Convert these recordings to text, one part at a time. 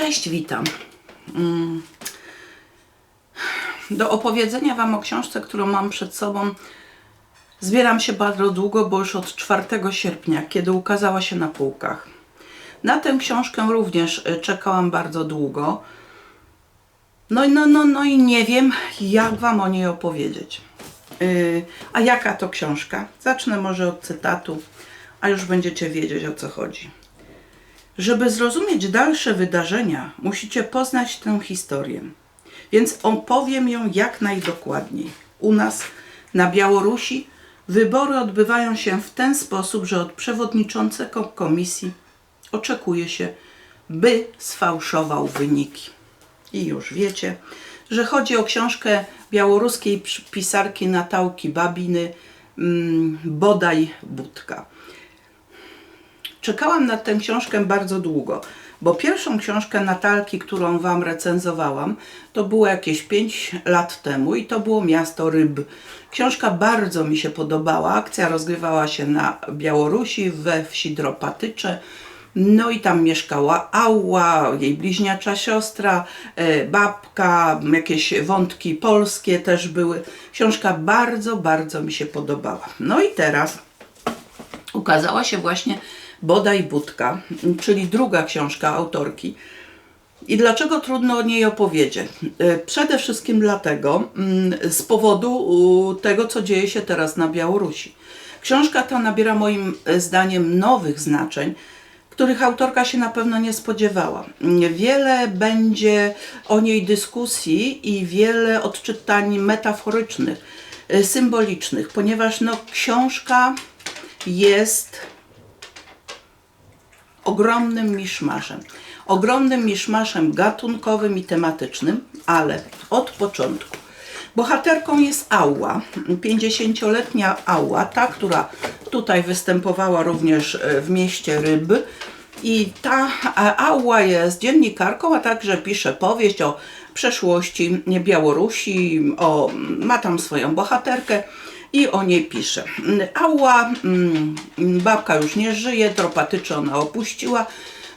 Cześć, witam. Mm. Do opowiedzenia Wam o książce, którą mam przed sobą, zbieram się bardzo długo, bo już od 4 sierpnia, kiedy ukazała się na półkach. Na tę książkę również y, czekałam bardzo długo. No, no, no, no i nie wiem, jak Wam o niej opowiedzieć. Yy, a jaka to książka? Zacznę może od cytatu, a już będziecie wiedzieć o co chodzi. Żeby zrozumieć dalsze wydarzenia, musicie poznać tę historię. Więc opowiem ją jak najdokładniej. U nas na Białorusi wybory odbywają się w ten sposób, że od przewodniczącego komisji oczekuje się, by sfałszował wyniki. I już wiecie, że chodzi o książkę białoruskiej pis- pisarki Natałki Babiny mm, Bodaj Budka. Czekałam na tę książkę bardzo długo, bo pierwszą książkę Natalki, którą Wam recenzowałam, to było jakieś 5 lat temu i to było Miasto Ryb. Książka bardzo mi się podobała. Akcja rozgrywała się na Białorusi, we wsi Dropatycze. No i tam mieszkała Ała, jej bliźniacza siostra, e, babka, jakieś wątki polskie też były. Książka bardzo, bardzo mi się podobała. No i teraz ukazała się właśnie Bodaj Budka, czyli druga książka autorki. I dlaczego trudno o niej opowiedzieć? E, Przede wszystkim dlatego, mm, z powodu tego, co dzieje się teraz na Białorusi. Książka ta nabiera moim zdaniem nowych znaczeń, których autorka się na pewno nie spodziewała. Wiele będzie o niej dyskusji i wiele odczytań metaforycznych, e, symbolicznych, ponieważ no, książka jest ogromnym miszmaszem. Ogromnym miszmaszem gatunkowym i tematycznym, ale od początku. Bohaterką jest Ała, 50-letnia Ała, ta, która tutaj występowała również e, w mieście Ryb. I ta a, Ała jest dziennikarką, a także pisze powieść o przeszłości Białorusi, o, ma tam swoją bohaterkę i o niej pisze. Ała, mm, babka już nie żyje, tropatycze ona opuściła,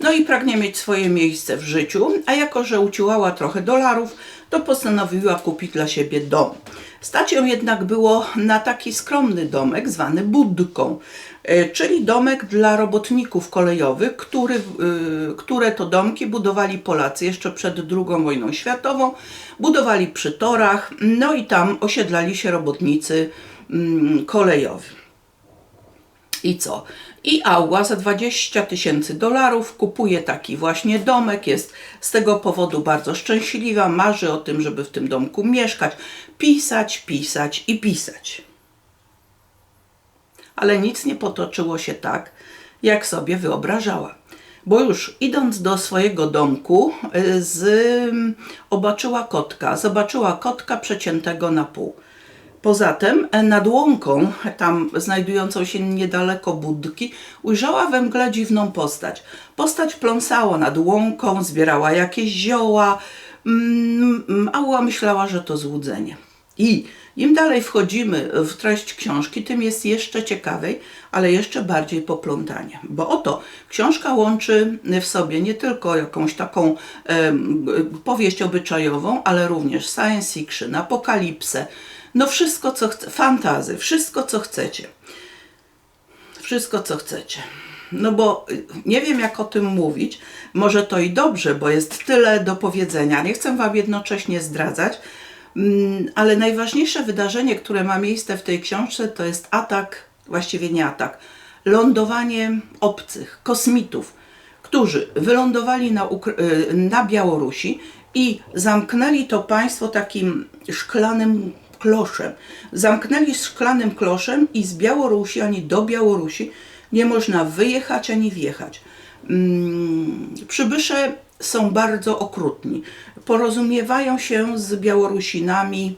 no i pragnie mieć swoje miejsce w życiu, a jako, że uciłała trochę dolarów, to postanowiła kupić dla siebie dom. Stać ją jednak było na taki skromny domek zwany budką, e, czyli domek dla robotników kolejowych, który, y, które to domki budowali Polacy jeszcze przed II wojną światową, budowali przy torach, no i tam osiedlali się robotnicy mm, kolejowi. I co? I Ała za 20 tysięcy dolarów kupuje taki właśnie domek, jest z tego powodu bardzo szczęśliwa, marzy o tym, żeby w tym domku mieszkać, pisać, pisać i pisać. Ale nic nie potoczyło się tak, jak sobie wyobrażała. Bo już idąc do swojego domku, y, z, obaczyła kotka, zobaczyła kotka przeciętego na pół. Poza tym e, nad łąką, tam znajdującą się niedaleko budki, ujrzała we mgle dziwną postać. Postać pląsała nad łąką, zbierała jakieś zioła. Mm, mm, Ała myślała, że to złudzenie. I im dalej wchodzimy w treść książki, tym jest jeszcze ciekawej, ale jeszcze bardziej poplątanie. Bo oto książka łączy w sobie nie tylko jakąś taką em, powieść obyczajową, ale również science fiction, apokalipsę, no wszystko co fantazy, wszystko co chcecie. Wszystko co chcecie. No bo y, nie wiem jak o tym mówić. Może to i dobrze, bo jest tyle do powiedzenia. Nie chcę Wam jednocześnie zdradzać, Mm, ale najważniejsze wydarzenie, które ma miejsce w tej książce, to jest atak, właściwie nie atak, lądowanie obcych, kosmitów, którzy wylądowali na, Ukr- y, na Białorusi i zamknęli to państwo takim szklanym kloszem. Zamknęli szklanym kloszem i z Białorusi ani do Białorusi nie można wyjechać ani wjechać. Mm, Przybysze są bardzo okrutni. Porozumiewają się z Białorusinami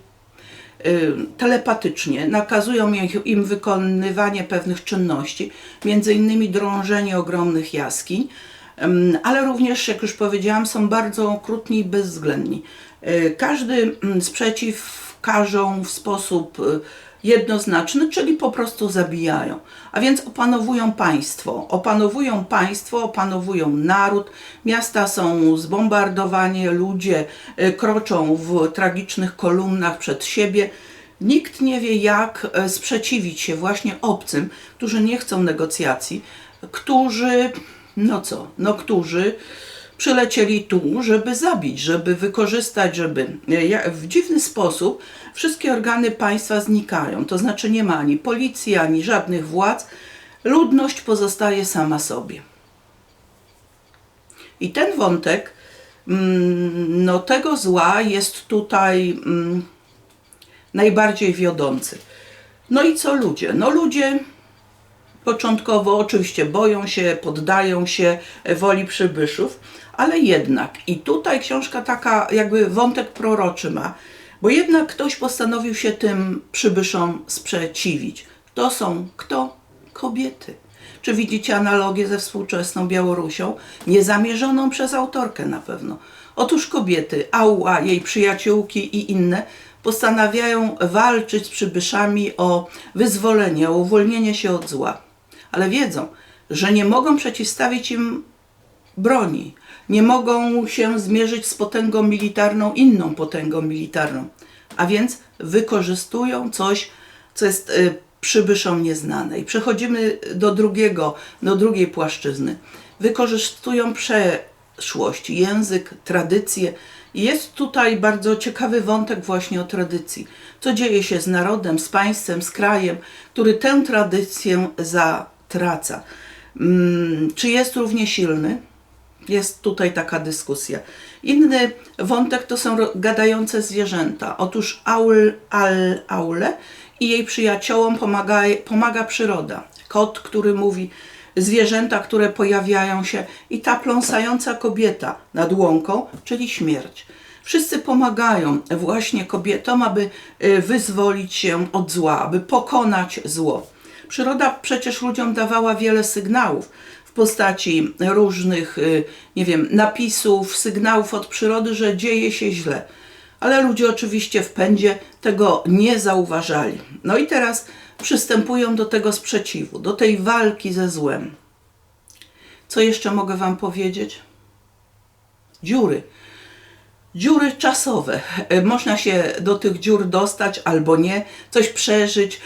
y, telepatycznie, nakazują im, wykonywanie pewnych czynności, między innymi drążenie ogromnych jaskiń, Ym, ale również, jak już powiedziałam, są bardzo okrutni i bezwzględni. Y, Każdy mm, sprzeciw każą w sposób y, jednoznaczny, czyli po prostu zabijają. A więc opanowują państwo, opanowują państwo, opanowują naród, miasta są zbombardowane, ludzie e, kroczą w tragicznych kolumnach przed siebie. Nikt nie wie, jak e, sprzeciwić się właśnie obcym, którzy nie chcą negocjacji, którzy, no co, no którzy przylecieli tu, żeby zabić, żeby wykorzystać, żeby e, w dziwny sposób wszystkie organy państwa znikają. To znaczy nie ma ani policji, ani żadnych władz. Ludność pozostaje sama sobie. I ten wątek mm, no, tego zła jest tutaj mm, najbardziej wiodący. No i co ludzie? No ludzie Początkowo oczywiście boją się, poddają się woli przybyszów, ale jednak i tutaj książka taka jakby wątek proroczy ma, bo jednak ktoś postanowił się tym przybyszom sprzeciwić. To są kto? Kobiety. Czy widzicie analogię ze współczesną Białorusią? Niezamierzoną przez autorkę na pewno. Otóż kobiety, Ała, jej przyjaciółki i inne postanawiają walczyć z przybyszami o wyzwolenie, o uwolnienie się od zła ale wiedzą, że nie mogą przeciwstawić im broni, nie mogą się zmierzyć z potęgą militarną, inną potęgą militarną, a więc wykorzystują coś, co jest y, przybyszom nieznane. I przechodzimy do drugiego, do drugiej płaszczyzny. Wykorzystują przeszłość, język, tradycje. Jest tutaj bardzo ciekawy wątek właśnie o tradycji. Co dzieje się z narodem, z państwem, z krajem, który tę tradycję zatraca. Mm, Czy jest równie silny? Jest tutaj taka dyskusja. Inny wątek to są gadające zwierzęta. Otóż Aul al Aule i jej przyjaciołom pomaga, pomaga przyroda. Kot, który mówi, zwierzęta, które pojawiają się i ta pląsająca kobieta nad łąką, czyli śmierć. Wszyscy pomagają właśnie kobietom, aby y, wyzwolić się od zła, aby pokonać zło. Przyroda przecież ludziom dawała wiele sygnałów w postaci różnych, y, nie wiem, napisów, sygnałów od przyrody, że dzieje się źle. Ale ludzie oczywiście w pędzie tego nie zauważali. No i teraz przystępują do tego sprzeciwu, do tej walki ze złem. Co jeszcze mogę Wam powiedzieć? Dziury. Dziury czasowe. E, Można się do tych dziur dostać albo nie, coś przeżyć.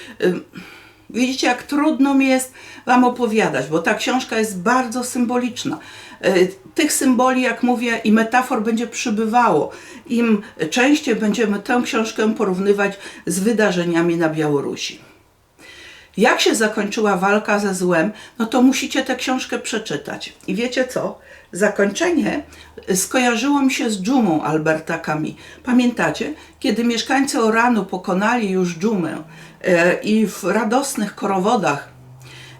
Widzicie, jak trudno mi jest Wam opowiadać, bo ta książka jest bardzo symboliczna. E, Tych symboli, jak mówię, i metafor będzie przybywało. Im częściej będziemy tę książkę porównywać z wydarzeniami na Białorusi. Jak się zakończyła walka ze złem, no to musicie tę książkę przeczytać. I wiecie co? Zakończenie skojarzyło mi się z dżumą Alberta Camus. Pamiętacie? Kiedy mieszkańcy Oranu pokonali już dżumę e, i w radosnych korowodach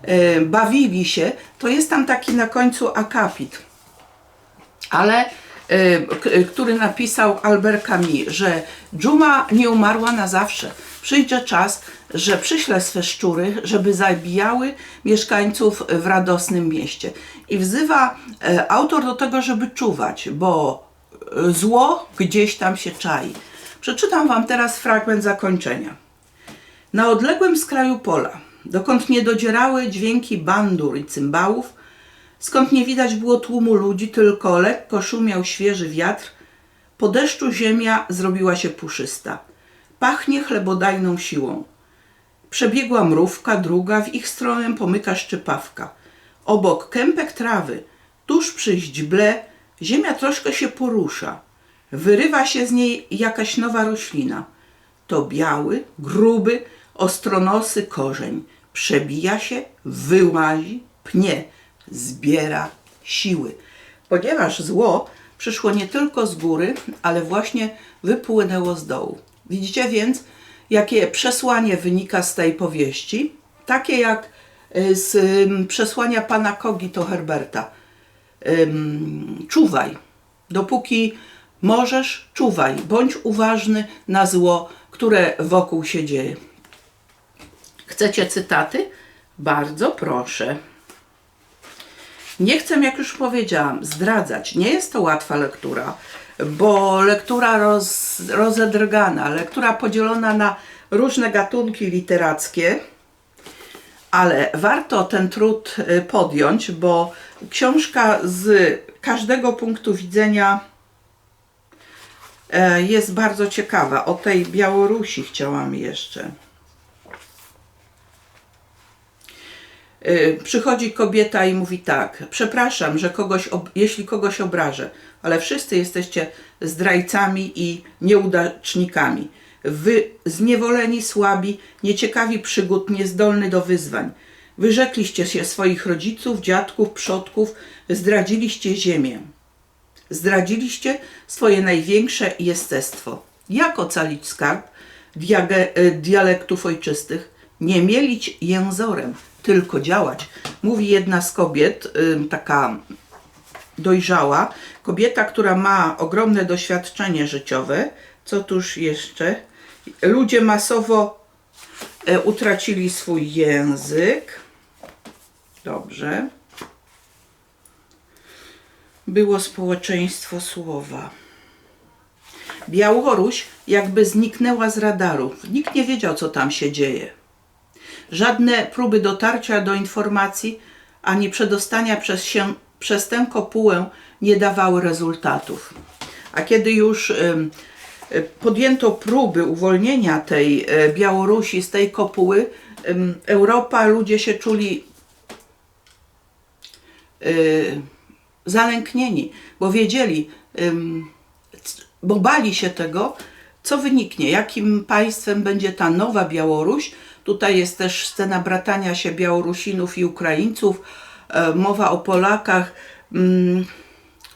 e, bawili się, to jest tam taki na końcu akapit ale który napisał Albert Camus, że dżuma nie umarła na zawsze. Przyjdzie czas, że przyśle swe szczury, żeby zabijały mieszkańców w radosnym mieście. I wzywa e, autor do tego, żeby czuwać, bo e, zło gdzieś tam się czai. Przeczytam Wam teraz fragment zakończenia. Na odległym skraju pola, dokąd nie docierały dźwięki bandur i cymbałów, skąd nie widać było tłumu ludzi, tylko lekko szumiał świeży wiatr, po deszczu ziemia zrobiła się puszysta. Pachnie chlebodajną siłą. Przebiegła mrówka, druga, w ich stronę pomyka szczypawka. Obok kępek trawy, tuż przy źdźble, ziemia troszkę się porusza. Wyrywa się z niej jakaś nowa roślina. To biały, gruby, ostronosy korzeń. Przebija się, wyłazi, pnie, zbiera siły. Ponieważ zło przyszło nie tylko z góry, ale właśnie wypłynęło z dołu. Widzicie więc, jakie przesłanie wynika z tej powieści? Takie jak y, z przesłania pana Kogito Herberta. Czuwaj. Dopóki możesz, czuwaj. Bądź uważny na zło, które wokół się dzieje. Chcecie cytaty? Bardzo proszę. Nie chcę, jak już powiedziałam, zdradzać. Nie jest to łatwa lektura, bo lektura roz, rozedrgana, lektura podzielona na różne gatunki literackie, ale warto ten trud y, podjąć, bo książka z każdego punktu widzenia e, jest bardzo ciekawa. O tej Białorusi chciałam jeszcze. Przychodzi kobieta i mówi tak: Przepraszam, że kogoś, jeśli kogoś obrażę, ale wszyscy jesteście zdrajcami i nieudacznikami. Wy zniewoleni, słabi, nieciekawi przygód, niezdolny do wyzwań. Wyrzekliście się swoich rodziców, dziadków, przodków, zdradziliście ziemię. Zdradziliście swoje największe jestestwo. Jak ocalić skarb e, dialektów ojczystych? Nie mielić jęzorem, tylko działać. Mówi jedna z kobiet, taka dojrzała, kobieta, która ma ogromne doświadczenie życiowe. Co tuż jeszcze? Ludzie masowo e, utracili swój język. Dobrze. Było społeczeństwo słowa. Białoruś jakby zniknęła z radarów. Nikt nie wiedział, co tam się dzieje. Żadne próby dotarcia do informacji ani przedostania przez, się, przez tę kopułę nie dawały rezultatów. A kiedy już podjęto próby uwolnienia tej e, Białorusi z tej kopuły, Europa, ludzie się czuli y, zalęknieni, bo wiedzieli, bo bali się tego, co wyniknie, jakim państwem będzie ta nowa Białoruś. Tutaj jest też scena bratania się Białorusinów i Ukraińców, e, mowa o Polakach. Mm,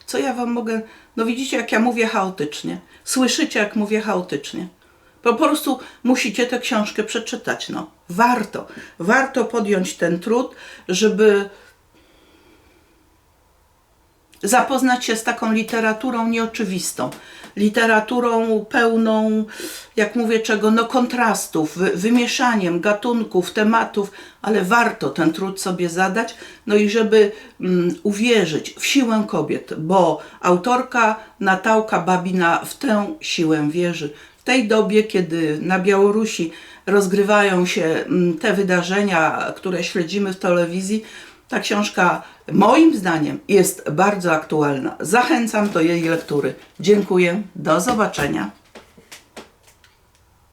Co ja wam mogę. No widzicie, jak ja mówię chaotycznie. Słyszycie, jak mówię chaotycznie. Po prostu musicie tę książkę przeczytać. No. Warto. Warto podjąć ten trud, żeby zapoznać się z taką literaturą nieoczywistą. Literaturą pełną, jak mówię czego, no kontrastów, wy, wymieszaniem gatunków, tematów, ale warto ten trud sobie zadać, no i żeby mm, uwierzyć w siłę kobiet, bo autorka Natałka Babina w tę siłę wierzy. W tej dobie, kiedy na Białorusi rozgrywają się mm, te wydarzenia, które śledzimy w telewizji, ta książka moim zdaniem jest bardzo aktualna. Zachęcam do jej lektury. Dziękuję. Do zobaczenia.